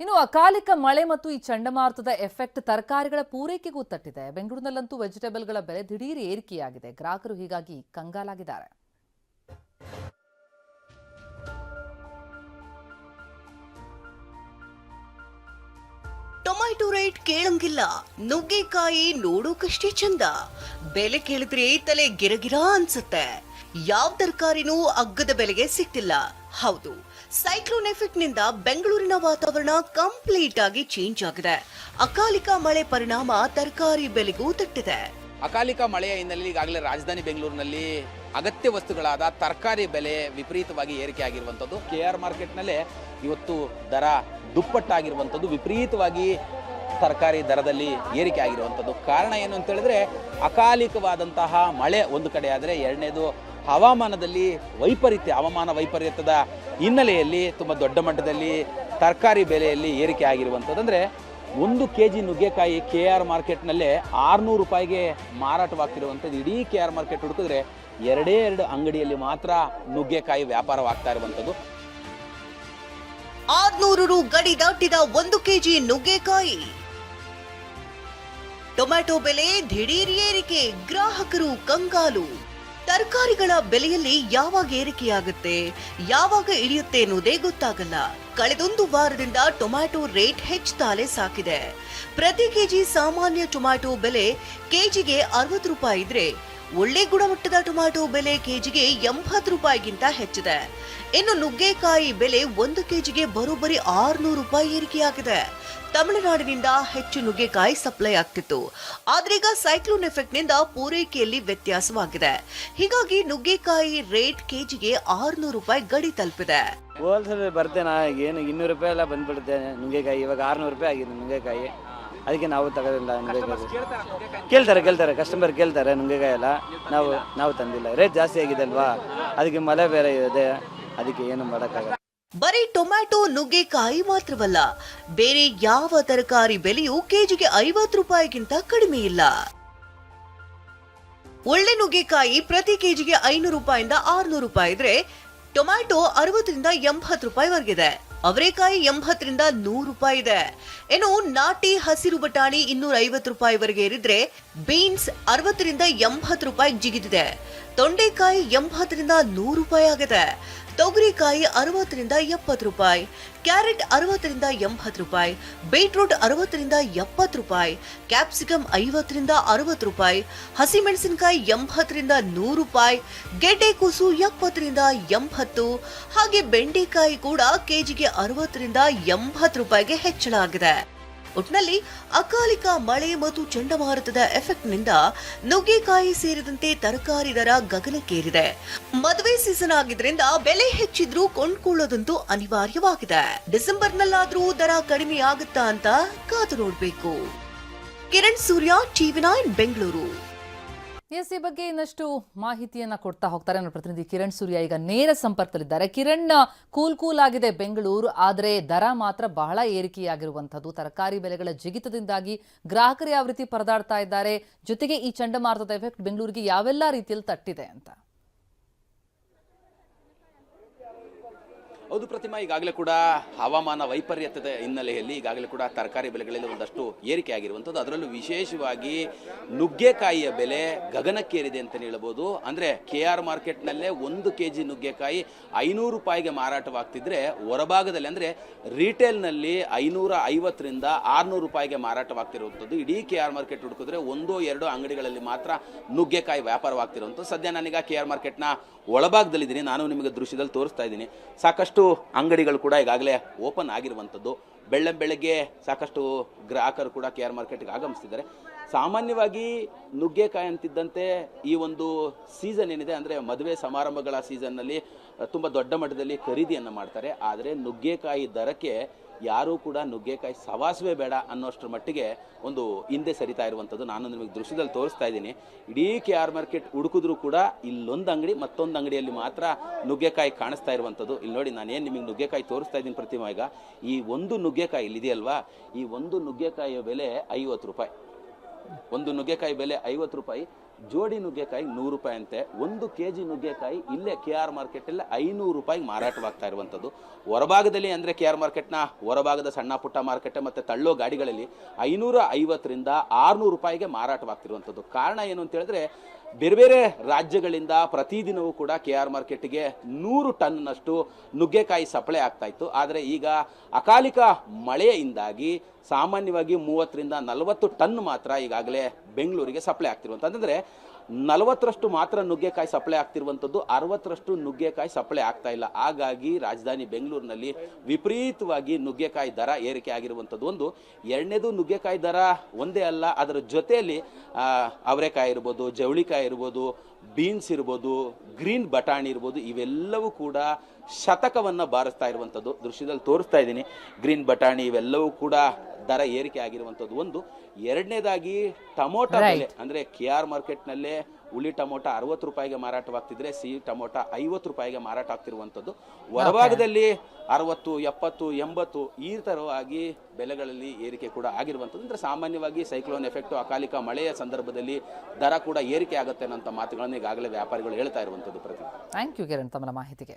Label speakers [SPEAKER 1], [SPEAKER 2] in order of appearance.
[SPEAKER 1] ಇನ್ನು ಅಕಾಲಿಕ ಮಳೆ ಮತ್ತು ಈ ಚಂಡಮಾರುತದ ಎಫೆಕ್ಟ್ ತರಕಾರಿಗಳ ಪೂರೈಕೆಗೂ ತಟ್ಟಿದೆ. ಬೆಂಗಳೂರಿನಲ್ಲಂತೂ ವೆಜಿಟೇಬಲ್ಗಳ ಬೆಲೆ ದಿಢೀರ್ ಏರಿಕೆಯಾಗಿದೆ. ಗ್ರಾಹಕರು ಹೀಗಾಗಿ ಕಂಗಾಲಾಗಿದ್ದಾರೆ.
[SPEAKER 2] ಟೊಮ್ಯಾಟೊ ರೇಟ್ ಕೇಳಂಗಿಲ್ಲ. ನುಗ್ಗೆಕಾಯಿ ನೋಡೋಕಷ್ಟೇ ಚಂದ. ಬೆಲೆ ಕೇಳಿದ್ರೆ ತಲೆ ಗಿರಗಿರ ಅನ್ಸುತ್ತೆ. ಯಾವ ತರಕಾರಿನೂ ಅಗ್ಗದ ಬೆಲೆಗೆ ಸಿಕ್ತಿಲ್ಲ ಹೌದು ಸೈಕ್ಲೋನ್ ಎಫೆಕ್ಟ್ನಿಂದ ಬೆಂಗಳೂರಿನ ವಾತಾವರಣ ಕಂಪ್ಲೀಟ್ ಆಗಿ ಚೇಂಜ್ ಆಗಿದೆ. ಅಕಾಲಿಕ ಮಳೆ ಪರಿಣಾಮ ತರಕಾರಿ ಬೆಲೆಗೂ ತಟ್ಟಿದೆ.
[SPEAKER 3] ಅಕಾಲಿಕ ಮಳೆಯ ಹಿನ್ನೆಲೆಯಲ್ಲಿ ಈಗಾಗಲೇ ರಾಜಧಾನಿ ಬೆಂಗಳೂರಿನಲ್ಲಿ ಅಗತ್ಯ ವಸ್ತುಗಳಾದ ತರಕಾರಿ ಬೆಲೆ ವಿಪರೀತವಾಗಿ ಏರಿಕೆ ಆಗಿರುವಂಥದ್ದು. ಕೆ ಆರ್ ಮಾರ್ಕೆಟ್ನಲ್ಲೇ ಇವತ್ತು ದರ ದುಪ್ಪಟ್ಟಾಗಿರುವಂಥದ್ದು. ವಿಪರೀತವಾಗಿ ತರಕಾರಿ ದರದಲ್ಲಿ ಏರಿಕೆ ಆಗಿರುವಂಥದ್ದು. ಕಾರಣ ಏನು ಅಂತ ಹೇಳಿದ್ರೆ, ಅಕಾಲಿಕವಾದಂತಹ ಮಳೆ ಒಂದು ಕಡೆ ಆದರೆ ಎರಡನೇದು ಹವಾಮಾನದಲ್ಲಿ ವೈಪರೀತ್ಯ, ಹವಾಮಾನ ವೈಪರೀತ್ಯದ ಹಿನ್ನೆಲೆಯಲ್ಲಿ ತುಂಬ ದೊಡ್ಡ ಮಟ್ಟದಲ್ಲಿ ತರಕಾರಿ ಬೆಲೆಯಲ್ಲಿ ಏರಿಕೆ ಆಗಿರುವಂಥದ್ದು. ಅಂದರೆ ಒಂದು ಕೆ ಜಿ ನುಗ್ಗೆಕಾಯಿ ಕೆ ಆರ್ ಮಾರ್ಕೆಟ್ನಲ್ಲೇ ಆರುನೂರು ರೂಪಾಯಿಗೆ ಮಾರಾಟವಾಗ್ತಿರುವಂಥದ್ದು. ಇಡೀ ಕೆ ಆರ್ ಮಾರ್ಕೆಟ್ ಹುಡುಕಿದ್ರೆ ಎರಡೇ ಎರಡು ಅಂಗಡಿಯಲ್ಲಿ ಮಾತ್ರ ನುಗ್ಗೆಕಾಯಿ ವ್ಯಾಪಾರವಾಗ್ತಾ ಇರುವಂಥದ್ದು.
[SPEAKER 2] ಆರ್ನೂರು ರು ಗಡಿ ದಾಟಿದ ಒಂದು ಕೆಜಿ ನುಗ್ಗೆಕಾಯಿ. ಟೊಮ್ಯಾಟೊ ಬೆಲೆ ದಿಢೀರ್ ಏರಿಕೆ, ಗ್ರಾಹಕರು ಕಂಗಾಲು. ತರಕಾರಿಗಳ ಬೆಲೆಯಲ್ಲಿ ಯಾವಾಗ ಏರಿಕೆಯಾಗುತ್ತೆ, ಯಾವಾಗ ಇಳಿಯುತ್ತೆ ಅನ್ನೋದೇ ಗೊತ್ತಾಗಲ್ಲ. ಕಳೆದೊಂದು ವಾರದಿಂದ ಟೊಮ್ಯಾಟೊ ರೇಟ್ ಹೆಚ್ಚುತ್ತಾಲೆ ಸಾಕಿದೆ. ಪ್ರತಿ ಕೆಜಿ ಸಾಮಾನ್ಯ ಟೊಮ್ಯಾಟೊ ಬೆಲೆ ಕೆಜಿಗೆ ಅರವತ್ತು ರೂಪಾಯಿ ಇದ್ರೆ ಒಳ್ಳೆ ಗುಣಮಟ್ಟದ ಟೊಮ್ಯಾಟೊ ಬೆಲೆ ಕೆಜಿಗೆ ಎಂಬತ್ತು ರೂಪಾಯಿಗಿಂತ ಹೆಚ್ಚಿದೆ. ಇನ್ನು ನುಗ್ಗೆಕಾಯಿ ಬೆಲೆ ಒಂದು ಕೆಜಿಗೆ ಬರೋಬ್ಬರಿ ಆರ್ನೂರು ರೂಪಾಯಿ ಏರಿಕೆಯಾಗಿದೆ. ತಮಿಳುನಾಡಿನಿಂದ ಹೆಚ್ಚು ನುಗ್ಗೆಕಾಯಿ ಸಪ್ಲೈ ಆಗ್ತಿತ್ತು. ಆದ್ರೀಗ ಸೈಕ್ಲೋನ್ ಎಫೆಕ್ಟ್ನಿಂದ ಪೂರೈಕೆಯಲ್ಲಿ ವ್ಯತ್ಯಾಸವಾಗಿದೆ. ಹೀಗಾಗಿ ನುಗ್ಗೆಕಾಯಿ ರೇಟ್ ಕೆಜಿಗೆ ಆರ್ನೂರು ರೂಪಾಯಿ ಗಡಿ ತಲುಪಿದೆ.
[SPEAKER 4] ಹೋಲ್ಸೇಲ್ ಬರ್ತೇನೆ ಏನು ಇನ್ನೂರು ರೂಪಾಯಿ ಎಲ್ಲ ಬಂದ್ಬಿಡುತ್ತೆ ನುಗ್ಗೆಕಾಯಿ, ಇವಾಗ ಆರುನೂರು ರೂಪಾಯಿ ಆಗಿದೆ ನುಗ್ಗೆಕಾಯಿ. ಅದಕ್ಕೆ ನಾವು ತಗೋದಿಲ್ಲ ನುಗ್ಗೆಕಾಯಿ ಕೇಳ್ತಾರೆ ಕೇಳ್ತಾರೆ ಕಸ್ಟಮರ್ ಕೇಳ್ತಾರೆ ನುಗ್ಗೆಕಾಯಿ ಎಲ್ಲ. ನಾವು ನಾವು ತಂದಿಲ್ಲ. ರೇಟ್ ಜಾಸ್ತಿ ಆಗಿದೆ ಅಲ್ವಾ ಅದಕ್ಕೆ ಮಳೆ ಬೇರೆ ಇದೆ. ಅದಕ್ಕೆ ಏನು ಮಾಡೋಕ್ಕಾಗಲ್ಲ.
[SPEAKER 2] ಬರೀ ಟೊಮ್ಯಾಟೊ ನುಗ್ಗೆಕಾಯಿ ಮಾತ್ರವಲ್ಲ ಬೇರೆ ಯಾವ ತರಕಾರಿ ಬೆಲೆಯೂ ಕೆಜಿಗೆ ಐವತ್ತು ರೂಪಾಯಿಗಿಂತ ಕಡಿಮೆ ಇಲ್ಲ. ಒಳ್ಳೆ ನುಗ್ಗೆಕಾಯಿ ಪ್ರತಿ ಕೆಜಿಗೆ ಐನೂರು ರೂಪಾಯಿಂದ ಆರ್ನೂರು ರೂಪಾಯಿ ಇದ್ರೆ ಟೊಮ್ಯಾಟೊ ಅರವತ್ತರಿಂದ ಎಂಬತ್ತು ರೂಪಾಯಿವರೆಗಿದೆ. ಅವರೆಕಾಯಿ ಎಂಬತ್ತರಿಂದ ನೂರು ರೂಪಾಯಿ ಇದೆ. ಇನ್ನು ನಾಟಿ ಹಸಿರು ಬಟಾಣಿ ಇನ್ನೂರ ಐವತ್ತು ರೂಪಾಯಿವರೆಗೆ ಏರಿದ್ರೆ ಬೀನ್ಸ್ ಅರವತ್ತರಿಂದ ಎಂಬತ್ತು ರೂಪಾಯಿ ಜಿಗಿದಿದೆ. ತೊಂಡೆಕಾಯಿ ಎಂಬತ್ತರಿಂದ ನೂರು ರೂಪಾಯಿ ಆಗಿದೆ. ತೊಗರಿಕಾಯಿ ಅರವತ್ತರಿಂದ ಎಪ್ಪತ್ತು ರೂಪಾಯಿ. ಕ್ಯಾರೆಟ್ ಅರವತ್ತರಿಂದ ಎಂಬತ್ತು ರೂಪಾಯಿ. ಬೀಟ್ರೂಟ್ ಅರವತ್ತರಿಂದ ಎಪ್ಪತ್ತು ರೂಪಾಯಿ. ಕ್ಯಾಪ್ಸಿಕಮ್ ಐವತ್ತರಿಂದ ಅರವತ್ತು ರೂಪಾಯಿ. ಹಸಿಮೆಣಸಿನಕಾಯಿ ಎಂಬತ್ತರಿಂದ ನೂರು ರೂಪಾಯಿ. ಗೆಡ್ಡೆಕೋಸು ಎಪ್ಪತ್ತರಿಂದ ಎಂಬತ್ತು. ಹಾಗೆ ಬೆಂಡೆಕಾಯಿ ಕೂಡ ಕೆಜಿಗೆ ಅರವತ್ತರಿಂದ ಎಂಬತ್ತು ರೂಪಾಯಿಗೆ ಹೆಚ್ಚಳ ಆಗಿದೆ. ಒಟ್ನಲ್ಲಿ ಅಕಾಲಿಕ ಮಳೆ ಮತ್ತು ಚಂಡಮಾರುತದ ಎಫೆಕ್ಟ್ನಿಂದ ನುಗ್ಗೆಕಾಯಿ ಸೇರಿದಂತೆ ತರಕಾರಿ ದರ ಗಗನಕ್ಕೇರಿದೆ. ಮದುವೆ ಸೀಸನ್ ಆಗಿದ್ರಿಂದ ಬೆಲೆ ಹೆಚ್ಚಿದ್ರೂ ಕೊಂಡ್ಕೊಳ್ಳೋದಂತೂ ಅನಿವಾರ್ಯವಾಗಿದೆ. ಡಿಸೆಂಬರ್ನಲ್ಲಾದರೂ ದರ ಕಡಿಮೆ ಆಗುತ್ತಾ ಅಂತ ಕಾದು ನೋಡಬೇಕು. Kiran Surya, TV nine, Bengaluru.
[SPEAKER 1] S ಈ ಬಗ್ಗೆ ಇನ್ನಷ್ಟು ಮಾಹಿತಿಯನ್ನ ಕೊಡ್ತಾ ಹೋಗ್ತಾರೆ. ನನ್ನ ಪ್ರತಿನಿಧಿ ಕಿರಣ್ ಸೂರ್ಯ ಈಗ ನೇರ ಸಂಪರ್ಕದಲ್ಲಿದ್ದಾರೆ. ಕಿರಣ್ ಕೂಲ್ ಕೂಲ್ ಆಗಿದೆ ಬೆಂಗಳೂರು, ಆದರೆ ದರ ಮಾತ್ರ ಬಹಳ ಏರಿಕೆಯಾಗಿರುವಂಥದ್ದು. ತರಕಾರಿ ಬೆಲೆಗಳ ಜಿಗಿತದಿಂದಾಗಿ ಗ್ರಾಹಕರು ಯಾವ ರೀತಿ ಪರದಾಡ್ತಾ ಇದ್ದಾರೆ. ಜೊತೆಗೆ ಈ ಚಂಡಮಾರುತದ ಎಫೆಕ್ಟ್ ಬೆಂಗಳೂರಿಗೆ ಯಾವೆಲ್ಲ ರೀತಿಯಲ್ಲಿ ತಟ್ಟಿದೆ ಅಂತ.
[SPEAKER 3] ಹೌದು ಪ್ರತಿಮಾ, ಈಗಾಗಲೇ ಕೂಡ ಹವಾಮಾನ ವೈಪರೀತ್ಯದ ಹಿನ್ನೆಲೆಯಲ್ಲಿ ಈಗಾಗಲೇ ಕೂಡ ತರಕಾರಿ ಬೆಲೆಗಳಲ್ಲಿ ಒಂದಷ್ಟು ಏರಿಕೆ ಆಗಿರುವಂಥದ್ದು ಅದರಲ್ಲೂ ವಿಶೇಷವಾಗಿ ನುಗ್ಗೆಕಾಯಿಯ ಬೆಲೆ ಗಗನಕ್ಕೇರಿದೆ ಅಂತಲೇ ಹೇಳ್ಬೋದು. ಅಂದರೆ ಕೆ ಆರ್ ಮಾರ್ಕೆಟ್ನಲ್ಲೇ ಒಂದು ಕೆ ಜಿ ನುಗ್ಗೆಕಾಯಿ ಐನೂರು ರೂಪಾಯಿಗೆ ಮಾರಾಟವಾಗ್ತಿದ್ರೆ ಹೊರಭಾಗದಲ್ಲಿ ಅಂದರೆ ರಿಟೇಲ್ನಲ್ಲಿ ಐನೂರ ಐವತ್ತರಿಂದ ಆರುನೂರು ರೂಪಾಯಿಗೆ ಮಾರಾಟವಾಗ್ತಿರುವಂಥದ್ದು. ಇಡೀ ಕೆ ಆರ್ ಮಾರ್ಕೆಟ್ ಹುಡುಕಿದ್ರೆ ಒಂದೋ ಎರಡು ಅಂಗಡಿಗಳಲ್ಲಿ ಮಾತ್ರ ನುಗ್ಗೆಕಾಯಿ ವ್ಯಾಪಾರವಾಗ್ತಿರುವಂಥದ್ದು. ಸದ್ಯ ನಾನೀಗ ಕೆ ಆರ್ ಮಾರ್ಕೆಟ್ನ ಒಳಭಾಗದಲ್ಲಿದ್ದೀನಿ. ನಾನು ನಿಮಗೆ ದೃಶ್ಯದಲ್ಲಿ ತೋರಿಸ್ತಾ ಇದ್ದೀನಿ. ಸಾಕಷ್ಟು ಅಂಗಡಿಗಳು ಕೂಡ ಈಗಾಗಲೇ ಓಪನ್ ಆಗಿರುವಂಥದ್ದು. ಬೆಳ್ಳ ಬೆಳಗ್ಗೆ ಸಾಕಷ್ಟು ಗ್ರಾಹಕರು ಕೂಡ ಕೆ ಆರ್ ಮಾರ್ಕೆಟ್ಗೆ ಆಗಮಿಸ್ತಿದ್ದಾರೆ. ಸಾಮಾನ್ಯವಾಗಿ ನುಗ್ಗೆಕಾಯಿ ಅಂತಿದ್ದಂತೆ ಈ ಒಂದು ಸೀಸನ್ ಏನಿದೆ ಅಂದರೆ ಮದುವೆ ಸಮಾರಂಭಗಳ ಸೀಸನ್ನಲ್ಲಿ ತುಂಬ ದೊಡ್ಡ ಮಟ್ಟದಲ್ಲಿ ಖರೀದಿಯನ್ನು ಮಾಡ್ತಾರೆ. ಆದರೆ ನುಗ್ಗೆಕಾಯಿ ದರಕ್ಕೆ ಯಾರೂ ಕೂಡ ನುಗ್ಗೆಕಾಯಿ ಸವಾಸವೇ ಬೇಡ ಅನ್ನೋಷ್ಟರ ಮಟ್ಟಿಗೆ ಒಂದು ಹಿಂದೆ ಸರಿತಾ ಇರುವಂಥದ್ದು. ನಾನು ನಿಮಗೆ ದೃಶ್ಯದಲ್ಲಿ ತೋರಿಸ್ತಾ ಇದ್ದೀನಿ. ಇಡೀ ಕೆ ಆರ್ ಮಾರ್ಕೆಟ್ ಹುಡುಕಿದ್ರು ಕೂಡ ಇಲ್ಲೊಂದು ಅಂಗಡಿ, ಮತ್ತೊಂದು ಅಂಗಡಿಯಲ್ಲಿ ಮಾತ್ರ ನುಗ್ಗೆಕಾಯಿ ಕಾಣಿಸ್ತಾ ಇರುವಂಥದ್ದು. ಇಲ್ಲಿ ನೋಡಿ, ನಾನೇನು ನಿಮಗೆ ನುಗ್ಗೆಕಾಯಿ ತೋರಿಸ್ತಾ ಇದ್ದೀನಿ ಪ್ರತಿಮಾ ಈಗ. ಈ ಒಂದು ನುಗ್ಗೆಕಾಯಿ ಇಲ್ಲಿದೆಯಲ್ವಾ? ಈ ಒಂದು ನುಗ್ಗೆಕಾಯಿಯ ಬೆಲೆ ಐವತ್ತು ರೂಪಾಯಿ. ಒಂದು ನುಗ್ಗೆಕಾಯಿ ಬೆಲೆ ಐವತ್ತು ರೂಪಾಯಿ. ಜೋಡಿ ನುಗ್ಗೆಕಾಯಿ ನೂರು ರೂಪಾಯಿ ಅಂತೆ. ಒಂದು ಕೆ ಜಿ ನುಗ್ಗೆಕಾಯಿ ಇಲ್ಲೇ ಕೆ ಆರ್ ಮಾರ್ಕೆಟಲ್ಲಿ ಐನೂರು ರೂಪಾಯಿಗೆ ಮಾರಾಟವಾಗ್ತಾ ಇರುವಂಥದ್ದು. ಹೊರಭಾಗದಲ್ಲಿ ಅಂದರೆ ಕೆ ಆರ್ ಮಾರ್ಕೆಟ್ನ, ಹೊರಭಾಗದ ಸಣ್ಣ ಪುಟ್ಟ ಮಾರ್ಕೆಟ್ ಮತ್ತು ತಳ್ಳೋ ಗಾಡಿಗಳಲ್ಲಿ ಐನೂರ ಐವತ್ತರಿಂದ ಆರುನೂರು ರೂಪಾಯಿಗೆ ಮಾರಾಟವಾಗ್ತಿರುವಂಥದ್ದು. ಕಾರಣ ಏನು ಅಂತ ಹೇಳಿದ್ರೆ, ಬೇರೆ ಬೇರೆ ರಾಜ್ಯಗಳಿಂದ ಪ್ರತಿದಿನವೂ ಕೂಡ ಕೆ ಆರ್ ಮಾರ್ಕೆಟ್ಗೆ ನೂರು ಟನ್ನಷ್ಟು ನುಗ್ಗೆಕಾಯಿ ಸಪ್ಲೈ ಆಗ್ತಾ ಇತ್ತು. ಆದರೆ ಈಗ ಅಕಾಲಿಕ ಮಳೆಯಿಂದಾಗಿ ಸಾಮಾನ್ಯವಾಗಿ ಮೂವತ್ತರಿಂದ ನಲವತ್ತು ಟನ್ ಮಾತ್ರ ಈಗಾಗಲೇ ಬೆಂಗಳೂರಿಗೆ ಸಪ್ಲೈ ಆಗ್ತಿರುವಂಥ ಅಂದರೆ ನಲವತ್ತರಷ್ಟು ಮಾತ್ರ ನುಗ್ಗೆಕಾಯಿ ಸಪ್ಲೈ ಆಗ್ತಿರುವಂಥದ್ದು ಅರವತ್ತರಷ್ಟು ನುಗ್ಗೆಕಾಯಿ ಸಪ್ಲೈ ಆಗ್ತಾ ಇಲ್ಲ. ಹಾಗಾಗಿ ರಾಜಧಾನಿ ಬೆಂಗಳೂರಿನಲ್ಲಿ ವಿಪರೀತವಾಗಿ ನುಗ್ಗೆಕಾಯಿ ದರ ಏರಿಕೆ ಆಗಿರುವಂಥದ್ದು ಒಂದು, ಎರಡನೇದು ನುಗ್ಗೆಕಾಯಿ ದರ ಒಂದೇ ಅಲ್ಲ, ಅದರ ಜೊತೆಯಲ್ಲಿ ಅವರೆಕಾಯಿ ಇರ್ಬೋದು, ಜವಳಿಕಾಯಿ ಇರ್ಬೋದು, ಬೀನ್ಸ್ ಇರ್ಬೋದು, ಗ್ರೀನ್ ಬಟಾಣಿ ಇರ್ಬೋದು, ಇವೆಲ್ಲವೂ ಕೂಡ ಶತಕವನ್ನು ಬಾರಿಸ್ತಾ ಇರುವಂಥದ್ದು ದೃಶ್ಯದಲ್ಲಿ ತೋರಿಸ್ತಾ ಇದ್ದೀನಿ. ಗ್ರೀನ್ ಬಟಾಣಿ ಇವೆಲ್ಲವೂ ಕೂಡ ದರ ಏರಿಕೆ ಆಗಿರುವಂಥದ್ದು ಒಂದು. ಎರಡನೇದಾಗಿ ಟೊಮೊಟೊ ಬೆಲೆ ಅಂದ್ರೆ ಕೆ ಆರ್ ಮಾರ್ಕೆಟ್ನಲ್ಲೇ ಹುಳಿ ಟಮೋಟ ಅರವತ್ತು ರೂಪಾಯಿಗೆ ಮಾರಾಟವಾಗ್ತಿದ್ರೆ ಸಿಹಿ ಟಮೋಟ ಐವತ್ತು ರೂಪಾಯಿಗೆ ಮಾರಾಟ ಆಗ್ತಿರುವಂಥದ್ದು. ಹೊರಭಾಗದಲ್ಲಿ ಅರವತ್ತು ಎಪ್ಪತ್ತು ಎಂಬತ್ತು ಈ ಥರವಾಗಿ ಬೆಲೆಗಳಲ್ಲಿ ಏರಿಕೆ ಕೂಡ ಆಗಿರುವಂಥದ್ದು. ಅಂದ್ರೆ ಸಾಮಾನ್ಯವಾಗಿ ಸೈಕ್ಲೋನ್ ಎಫೆಕ್ಟು ಅಕಾಲಿಕ ಮಳೆಯ ಸಂದರ್ಭದಲ್ಲಿ ದರ ಕೂಡ ಏರಿಕೆ ಆಗುತ್ತೆ ಅನ್ನೋಂಥ ಮಾತುಗಳನ್ನು ಈಗಾಗಲೇ ವ್ಯಾಪಾರಿಗಳು ಹೇಳ್ತಾ ಇರುವಂಥದ್ದು ಪ್ರತಿ.
[SPEAKER 1] ಥ್ಯಾಂಕ್ ಯು ಕಿರಣ್ ತಮ್ಮ ಮಾಹಿತಿಗೆ.